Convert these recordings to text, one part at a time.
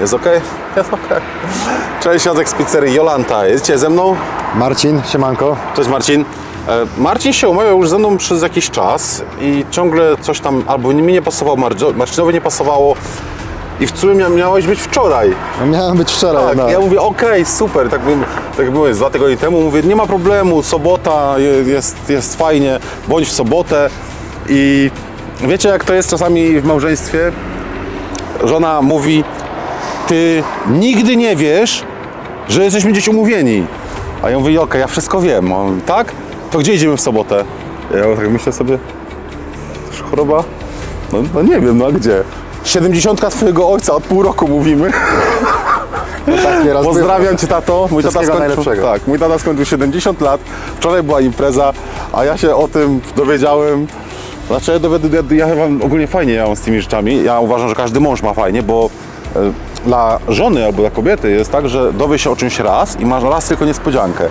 Jest ok? Jest ok. Cześć, Jacek z pizzerii Jolanta. Jedziecie ze mną? Marcin, siemanko. Cześć Marcin. E, Marcin się umawiał już ze mną przez jakiś czas i ciągle coś tam albo mi nie pasowało, Marcinowi nie pasowało i w sumie mia- miałeś być wczoraj. No, miałem być wczoraj. Tak, no. ja mówię, okej, super, tak, bym- tak z dwa tygodnie temu, mówię, nie ma problemu, sobota, je- jest, jest fajnie, bądź w sobotę i wiecie jak to jest czasami w małżeństwie? Żona mówi, ty nigdy nie wiesz, że jesteśmy gdzieś umówieni. A ja mówię, okej, ja wszystko wiem. A On mówi, tak? To gdzie idziemy w sobotę? Ja tak myślę sobie, też choroba? No, no nie wiem, no a gdzie? 70 twojego ojca od pół roku mówimy. Tak nieraz Pozdrawiam Cię tato. Mój tata, Wszystkiego skończył, najlepszego. tak, mój tata skończył 70 lat. Wczoraj była impreza, a ja się o tym dowiedziałem. Znaczy ja, dowiad- ja, ja mam ogólnie fajnie ja mam z tymi rzeczami. Ja uważam, że każdy mąż ma fajnie, bo e, dla żony albo dla kobiety jest tak, że dowie się o czymś raz i masz raz tylko niespodziankę.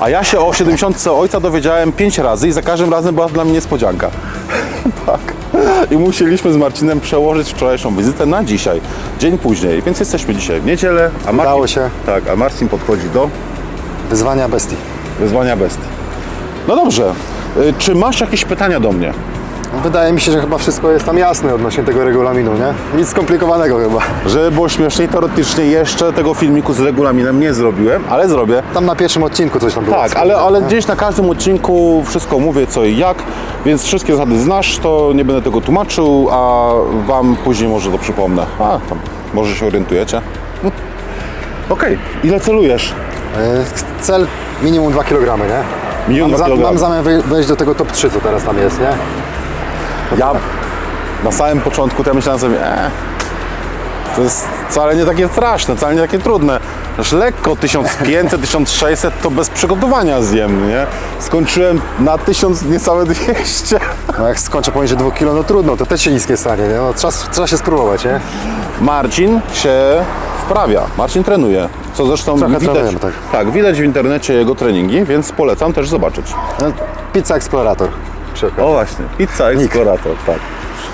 A ja się o 70 ojca dowiedziałem 5 razy i za każdym razem była dla mnie niespodzianka. tak. I musieliśmy z Marcinem przełożyć wczorajszą wizytę na dzisiaj, dzień później. Więc jesteśmy dzisiaj w niedzielę, a Marcin, Udało się. Tak, a Marcin podchodzi do Wyzwania bestii. wyzwania bestii. No dobrze, y, czy masz jakieś pytania do mnie? Wydaje mi się, że chyba wszystko jest tam jasne odnośnie tego regulaminu, nie? Nic skomplikowanego chyba. Żeby było śmieszniej, teoretycznie jeszcze tego filmiku z regulaminem nie zrobiłem, ale zrobię. Tam na pierwszym odcinku coś tam było. Tak, ale, ale gdzieś na każdym odcinku wszystko mówię co i jak, więc wszystkie zasady znasz, to nie będę tego tłumaczył, a Wam później może to przypomnę. A, tam, może się orientujecie. Okej, ile celujesz? Y, Cel minimum 2 kg, nie? Minimum mam, kilogramy. mam zamiar wej- wejść do tego top 3, co teraz tam jest, nie? Ja na samym początku to ja myślałem sobie, e, to jest wcale nie takie straszne, wcale nie takie trudne. Aż lekko 1500, 1600 to bez przygotowania zjem, nie? Skończyłem na 1000, niecałe 200. No jak skończę poniżej 2 kg, no trudno, to też się niskie stanie, nie? No, trzeba, trzeba się spróbować, nie? Marcin się wprawia, Marcin trenuje, co zresztą Trochę widać, trenujemy, tak. tak, widać w internecie jego treningi, więc polecam też zobaczyć. No, pizza Explorator. Przy okazji. O właśnie, pizza eksplorator, tak.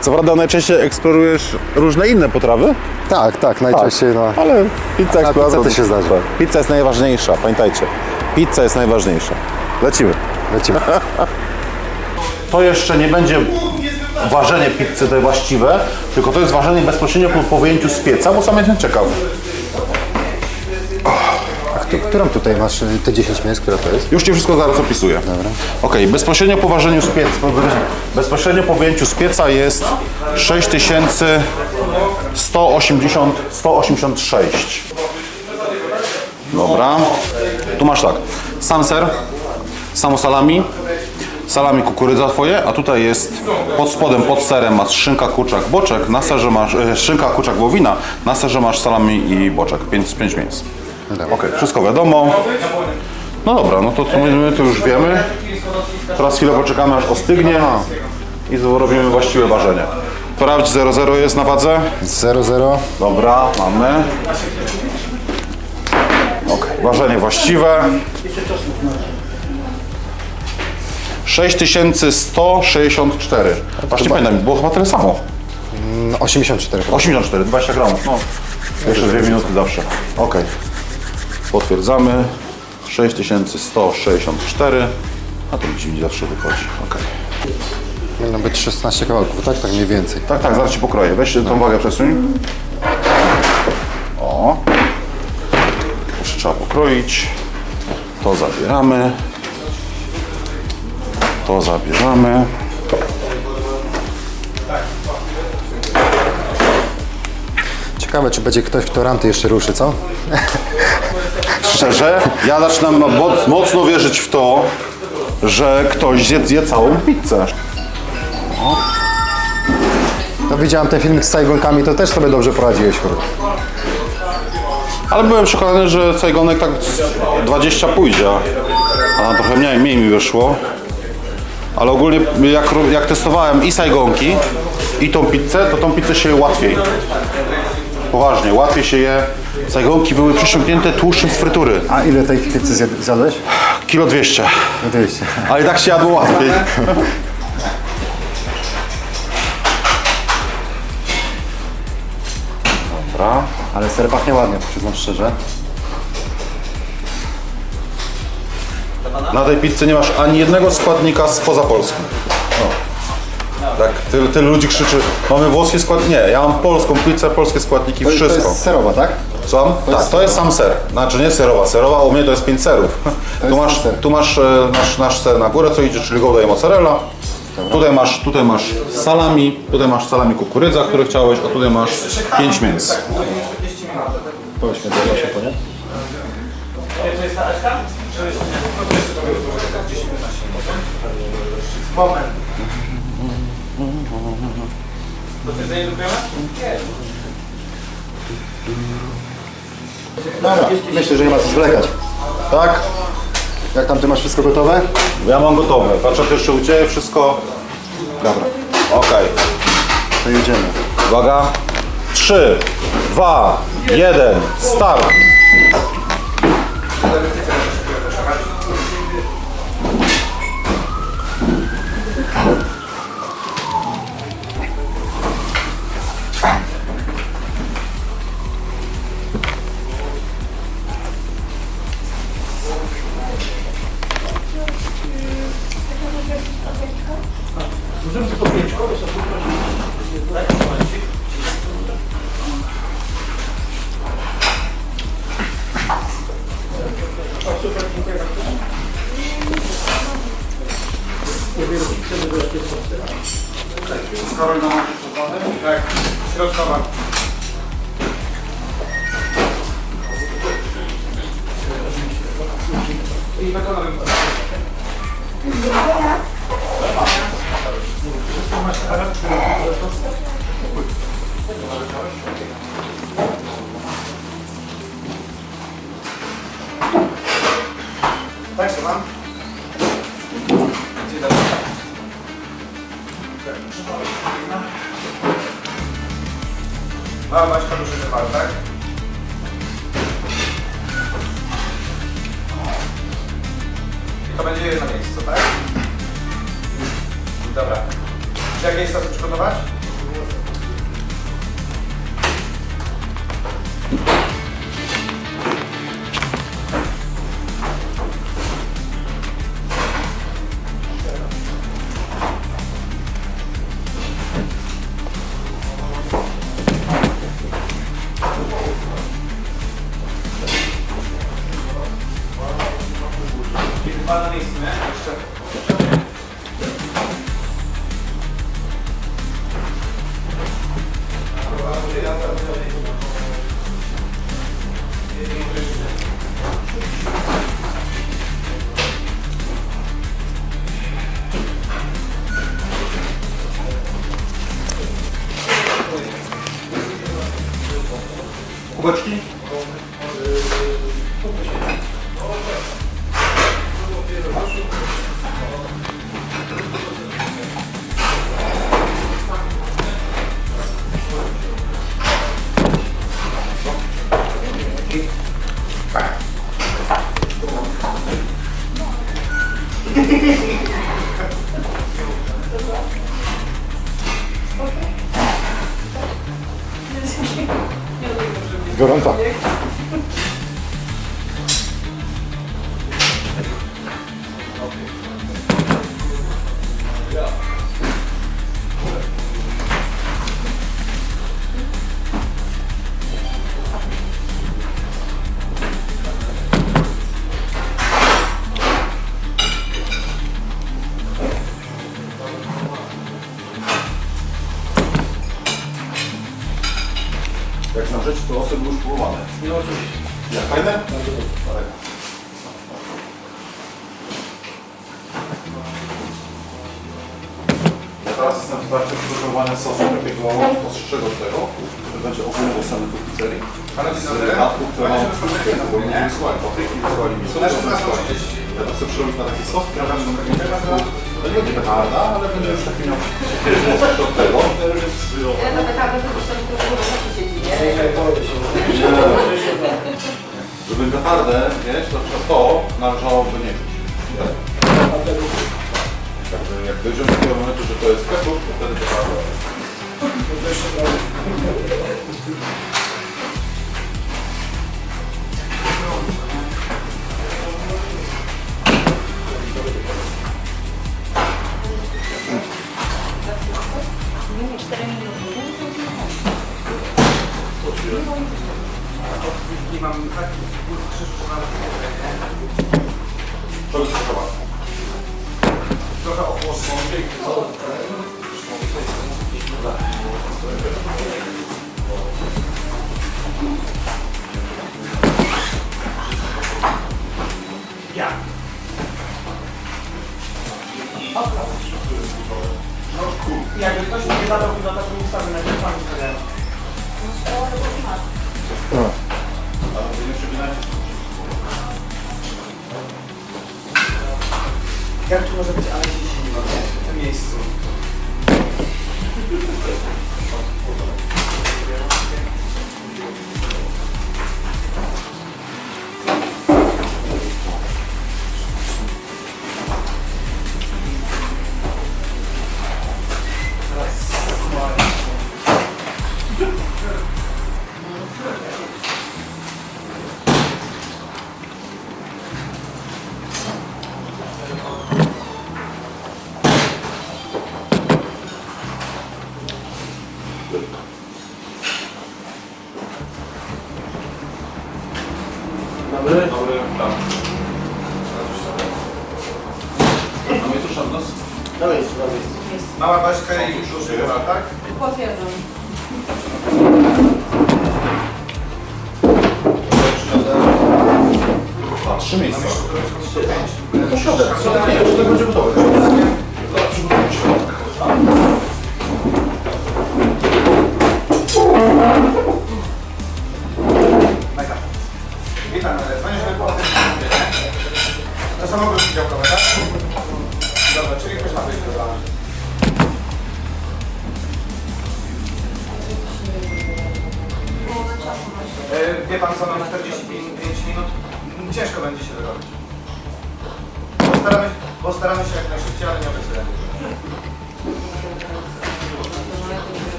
Co prawda najczęściej eksplorujesz różne inne potrawy, Tak, tak, najczęściej, no. Ale pizza eksplorator. pizzę też się zdarza. Tak. Pizza jest najważniejsza, pamiętajcie. Pizza jest najważniejsza. Lecimy. Lecimy. To jeszcze nie będzie ważenie pizzy te właściwe, tylko to jest ważenie bezpośrednio po, po wyjęciu z pieca, bo sam jestem ciekaw. Którą tutaj masz, y, te 10 mięs, która to jest? Już Ci wszystko zaraz opisuję. Dobra. Ok, bezpośrednio po ważeniu z pieca, bezpośrednio po wyjęciu z pieca jest 6180, 186. Dobra. Tu masz tak, sam ser, samo salami, salami kukurydza twoje, a tutaj jest pod spodem, pod serem masz szynka, kurczak, boczek, na serze masz, e, szynka, kurczak, wołowina, na serze masz salami i boczek, 5, 5 mięs. Ok, wszystko wiadomo. No dobra, no to, to my, to już wiemy. Teraz chwilę poczekamy aż ostygnie i zrobimy właściwe ważenie. Sprawdź 0,0 jest na wadze. 0,0. Dobra, mamy. Ok, ważenie właściwe. 6164. Właśnie pamiętam, było chyba tyle samo. No, 84 chyba. 84, 20 gramów. No, jeszcze dwie minuty zawsze. Ok. Potwierdzamy. 6164. A to mi zawsze wychodzi. Ok. Powinno być 16 kawałków, tak? Tak mniej więcej. Tak, tak, zaraz ci pokroję. Weź tą wagę przesuń. O. Jeszcze trzeba pokroić. To zabieramy. To zabieramy. Ciekawe, czy będzie ktoś, kto ranty jeszcze ruszy, co? Szczerze, ja zaczynam moc- mocno wierzyć w to, że ktoś zje, zje całą pizzę. No widziałem ten filmik z Saigonkami, to też sobie dobrze poradziłeś, kurde. Ale byłem przekonany, że Saigonek tak z 20 pójdzie, a na trochę mniej, mniej mi wyszło. Ale ogólnie jak, jak testowałem i Saigonki, i tą pizzę, to tą pizzę się je łatwiej. Poważnie, łatwiej się je. Saigonki były przesiąknięte tłuszczem z frytury. A ile tej pizzy zjad- zjadłeś? Kilo 200. No 200. Ale i tak się jadło łatwiej. Dobra. Ale ser pachnie ładnie, przyznam szczerze. Na tej pizzy nie masz ani jednego składnika spoza Polski. O. Tak, tylu, tylu ludzi krzyczy, mamy włoskie składniki. Nie, ja mam polską pizzę, polskie składniki, To, to wszystko. jest serowa, tak? Co? tak, jest to jest sam ser. Znaczy nie serowa. Serowa u mnie to jest 5 serów. tu masz, sam ser. tu masz e, nasz, nasz ser na górę, co idzie, czyli Gouda i mozzarella. Tutaj masz, tutaj masz salami, tutaj masz salami kukurydza, który chciałeś, a tutaj masz 5 mięs. Powiedz mi, to się po nie? Dobra, myślę, że nie ma co zwlekać. Tak? Jak tam ty masz wszystko gotowe? Ja mam gotowe. Patrzę, jeszcze u Ciebie wszystko. Dobra, Okej. to jedziemy. Uwaga. 3, 2, 1, start. Karol na macie przesłany? Tak. Środkowa. I betonowym. Tak, słucham. Mała Maćka duży wywar, tak? I to będzie jedno miejsce, tak? Dobra. Czy jakieś sosy przygotować? Gorąca. Trakcie przygotowywania sosu takiego ostrzego tego, który będzie ogólnie dostępny w pizzerii. Z dobry. wypadku, które mam Panie, że pan tego, bo nie? ludzie wysłali papryki, wysłali mi sos. Ja nas wysłali. Ja to chcę przerobić na taki sos, który będzie to nie będzie petarda, ale będzie już taki miał do tego. Ja to że to są które w siedzi, nie? Żeby petardę mieć, to to, to należałoby nie mieć. Jak dojdziemy do tego momentu, że to jest ketchup, to wtedy petarda. Jakby ktoś mi nie zadał chyba taką ustawę, najpierw pan ustawiałem. Jak tu może być, ale się zimno, nie? W tym miejscu.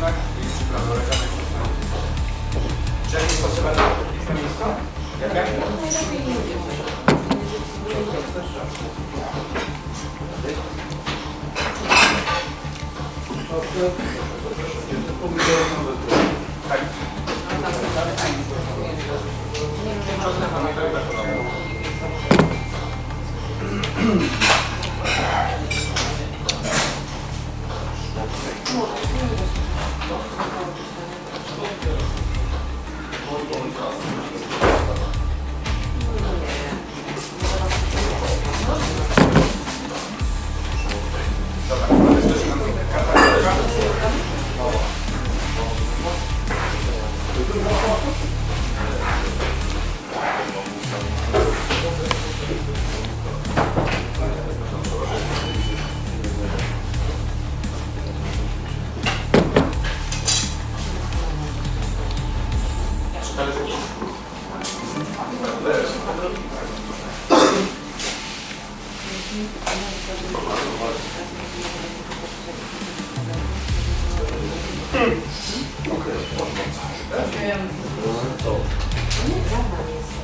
Szpinak i przyprawa, oregano i czosnek. Czy jakieś sosy będą w tym miejscu? Jakie? Tak. Підсвічуємо. Стоп.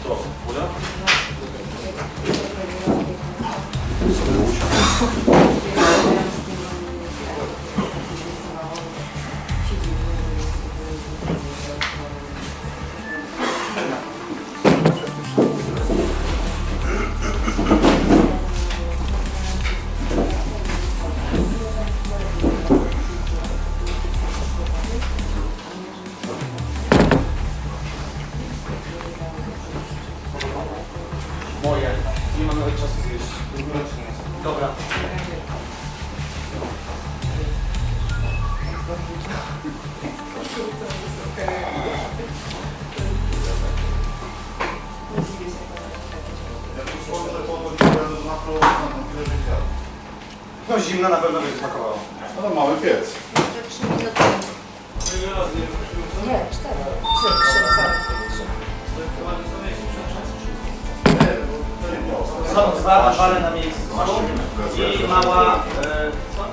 Стоп. Куди? zimna na pewno będzie smakowało. No to mamy piec. Nie, cztery. Trzy, trzy. Trzy. Są dwa awale na miejscu i mała... E, Co?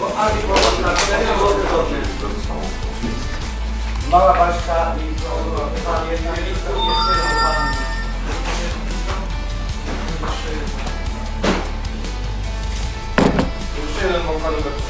Bo Ani było na tak, 4 e, zł. Mała paczka i są jedna 연봉 타는 것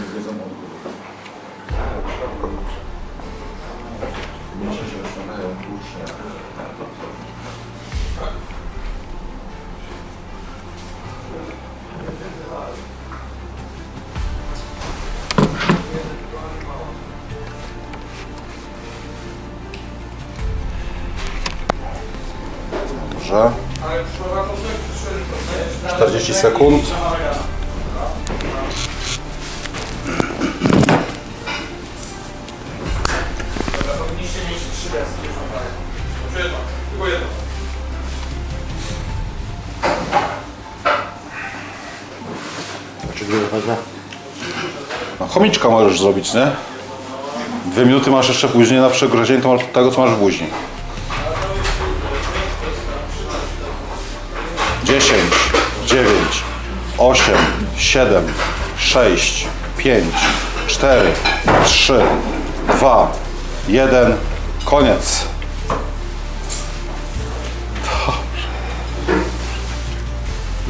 Dobrze. 40 sekund. Powinniście mieć 3. No, chomiczka możesz zrobić, nie? Dwie minuty masz jeszcze później na przegrożenie to masz tego, co masz w buzi. 10, 9, 8, 7, 6, 5, 4, 3, 2, 1. Koniec.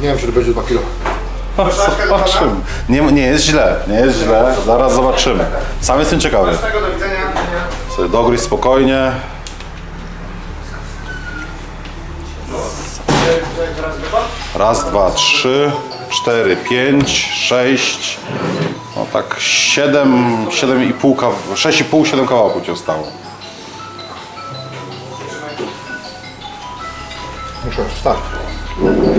Nie wiem, czy to będzie 2 kilo. Zobaczymy. Nie, nie jest źle, nie jest źle. Zaraz zobaczymy. Sam jestem ciekawy. Tego dogryź spokojnie. Raz, dwa, trzy, cztery, pięć, sześć, no tak siedem, siedem i pół, sześć i pół, siedem kawałków ci zostało. Muszę wstać.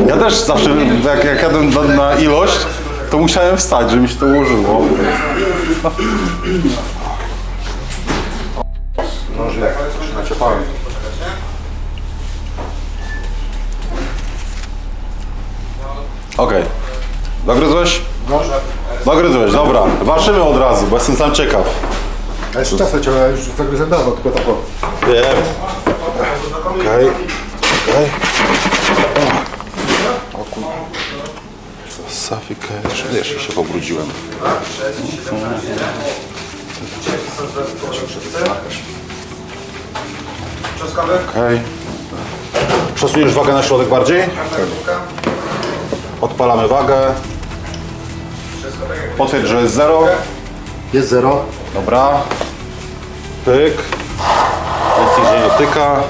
Ja też zawsze, jak, jak jadę na, na ilość, to musiałem wstać, żeby mi się to ułożyło. No. Nożyk, naciepałem. Okej. Dogryzłeś? Może. Dogryzłeś, dobra. Ważymy od razu, bo jestem sam ciekaw. A jeszcze czas leciał, ja już tak zagryzłem dawno, tylko tak o. Wiem. Okej. Okej. O kur... Jeszcze się pobrudziłem. Czas kawę? Okej. Przesuniesz wagę na środek bardziej? Tak. Odpalamy wagę. Potwierdź, że jest 0. Jest 0. Dobra. Pyk. Jest i nie tyka.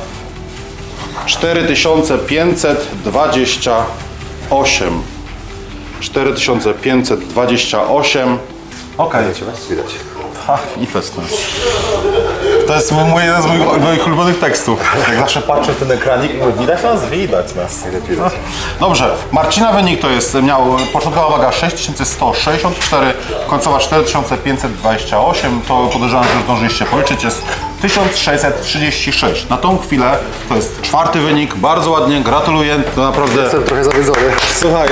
4528. 4528. Okej. Okay. Widać. Ha, i. To jest mój, jeden z moich, moich ulubionych tekstów. Jak zawsze patrzę w ten ekranik i mówię, widać nas? Widać nas. No, dobrze, Marcina wynik to jest, miał początkowa waga 6164, końcowa 4528, to podejrzewam, że zdążyliście policzyć, jest 1636. Na tą chwilę to jest czwarty wynik, bardzo ładnie, gratuluję, to naprawdę... Jestem trochę zawiedzony. Słuchaj,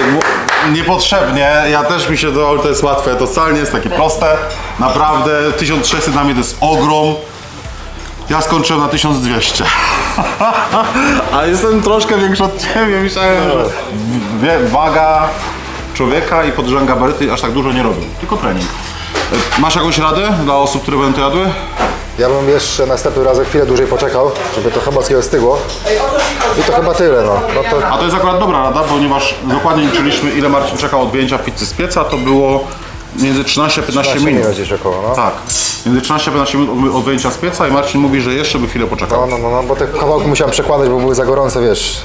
niepotrzebnie, ja też mi się to, to jest łatwe, to wcale nie jest takie proste, naprawdę 1600 dla mnie to jest ogrom. Ja skończyłem na 1200. A jestem troszkę większy od ciebie. Myślałem, że wie- waga człowieka i podróżem gabaryty aż tak dużo nie robią. Tylko trening. E, Masz jakąś radę dla osób, które będą to jadły? Ja bym jeszcze następnym razem chwilę dłużej poczekał, żeby to chyba ostygło. I to chyba tyle, no. no to A to jest akurat dobra rada, ponieważ dokładnie liczyliśmy ile Marcin czekał od wyjęcia pizzy z pieca, to było między 13 a 15 13 minut. minut gdzieś około, no. Tak, między 13 a 15 minut od- od wyjęcia z pieca i Marcin mówi, że jeszcze by chwilę poczekał. No, no, no, no, bo te kawałki musiałem przekładać, bo były za gorące, wiesz.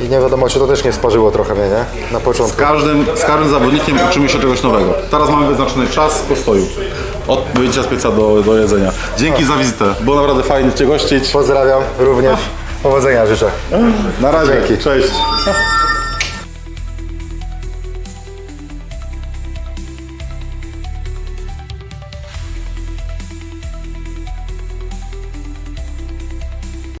I nie wiadomo, czy to też nie sparzyło trochę mnie, nie? Na Z początku. każdym, z każdym zawodnikiem uczymy się czegoś nowego. Teraz mamy wyznaczony czas postoju. Od wyjęcia z pieca do, do jedzenia. Dzięki za wizytę, było naprawdę fajnie Cię gościć. Pozdrawiam również. Powodzenia życzę. Na razie, Dzięki. cześć.